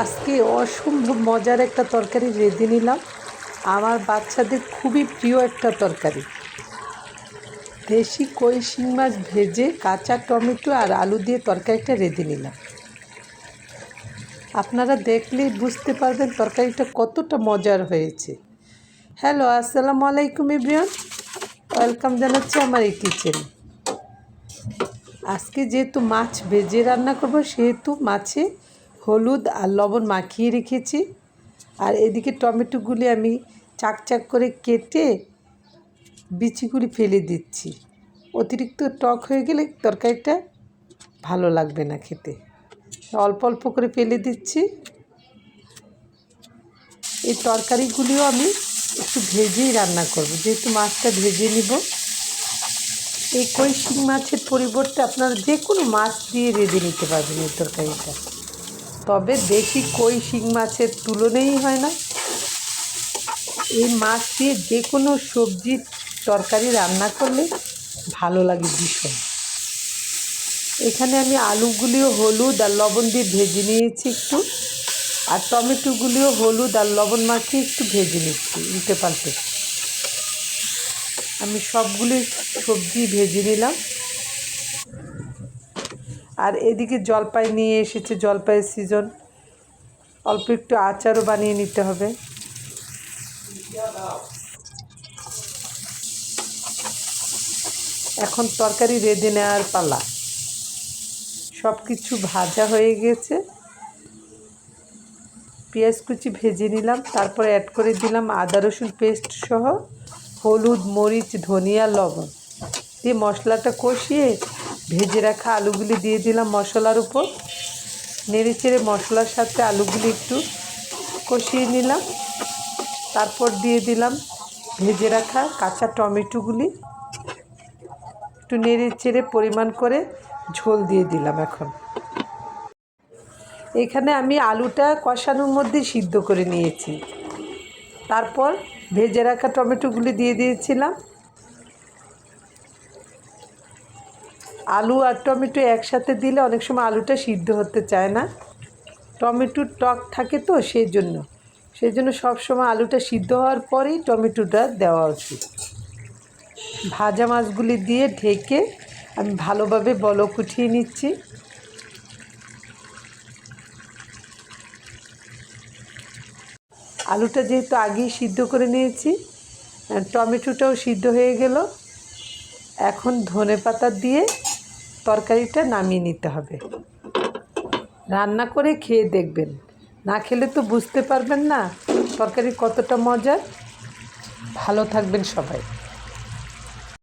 আজকে অসম্ভব মজার একটা তরকারি রেঁধে নিলাম। আমার বাচ্চাদের খুবই প্রিয় একটা তরকারি। দেশি কই শিং মাছ ভেজে কাঁচা টমেটো আর আলু দিয়ে তরকারিটা রেঁধে নিলাম। আপনারা দেখলেই বুঝতে পারবেন তরকারিটা কতটা মজার হয়েছে। হ্যালো, আসসালামু আলাইকুম ইব্রিয়ান ওয়েলকাম জানাচ্ছি আমার এই কিচেনে। আজকে যেহেতু মাছ ভেজে রান্না করব, সেহেতু মাছে হলুদ আর লবণ মাখিয়ে রেখেছি। আর এদিকে টমেটোগুলি আমি চাক চাক করে কেটে বিচিগুলি ফেলে দিচ্ছি। অতিরিক্ত টক হয়ে গেলে তরকারিটা ভালো লাগবে না খেতে। অল্প অল্প করে ফেলে দিচ্ছি। এই তরকারিগুলিও আমি একটু ভেজেই রান্না করব। যেহেতু মাছটা ভেজে নিব। এই কই শিং মাছের পরিবর্তে আপনারা যে কোনো মাছ দিয়ে রেঁধে নিতে পারবেন এই তরকারিটা। তবে দেশি কই শিং মাছের তুলনাই হয় না। এই মাছ দিয়ে যে কোনো সবজির তরকারি রান্না করলে ভালো লাগে ভীষণ। এখানে আমি আলুগুলিও হলুদ আর লবণ দিয়ে ভেজে নিয়েছি একটু। আর টমেটোগুলিও হলুদ আর লবণ মাখিয়ে একটু ভেজে নিচ্ছি উল্টে পাল্টে আমি সবগুলি সবজি ভেজে নিলাম। আর এদিকে জলপাই নিয়ে এসেছে, জলপাইয়ের সিজন অল্প একটু আচারও বানিয়ে নিতে হবে। এখন তরকারি রেঁধে নেওয়ার পালা। সব কিছু ভাজা হয়ে গেছে। পেঁয়াজ কুচি ভেজে নিলাম, তারপরে অ্যাড করে দিলাম আদা রসুন পেস্ট সহ হলুদ, মরিচ, ধনিয়া, লবণ। দিয়ে মশলাটা কষিয়ে ভেজে রাখা আলুগুলি দিয়ে দিলাম মশলার উপর। নেড়ে চেড়ে মশলার সাথে আলুগুলি একটু কষিয়ে নিলাম। তারপর দিয়ে দিলাম ভেজে রাখা কাঁচা টমেটোগুলি। একটু নেড়ে চেড়ে পরিমাণ করে ঝোল দিয়ে দিলাম এখন। এখানে আমি আলুটা কষানোর মধ্যে সিদ্ধ করে নিয়েছি। তারপর ভেজে রাখা টমেটোগুলি দিয়ে দিয়েছিলাম। আলু আর টমেটো একসাথে দিলে অনেক সময় আলুটা সিদ্ধ হতে চায় না। টমেটোর টক থাকে তো সেই জন্য সেই জন্য সবসময় আলুটা সিদ্ধ হওয়ার পরেই টমেটোটা দেওয়া উচিত। ভাজা মাছগুলি দিয়ে ঢেকে আমি ভালোভাবে বলক উঠিয়ে নিচ্ছি। আলুটা যেহেতু আগেই সিদ্ধ করে নিয়েছি, টমেটোটাও সিদ্ধ হয়ে গেল। এখন ধনে পাতা দিয়ে তরকারিটা নামিয়ে নিতে হবে। রান্না করে খেয়ে দেখবেন। না খেলে তো বুঝতে পারবেন না তরকারি কতটা মজার। ভালো থাকবেন সবাই।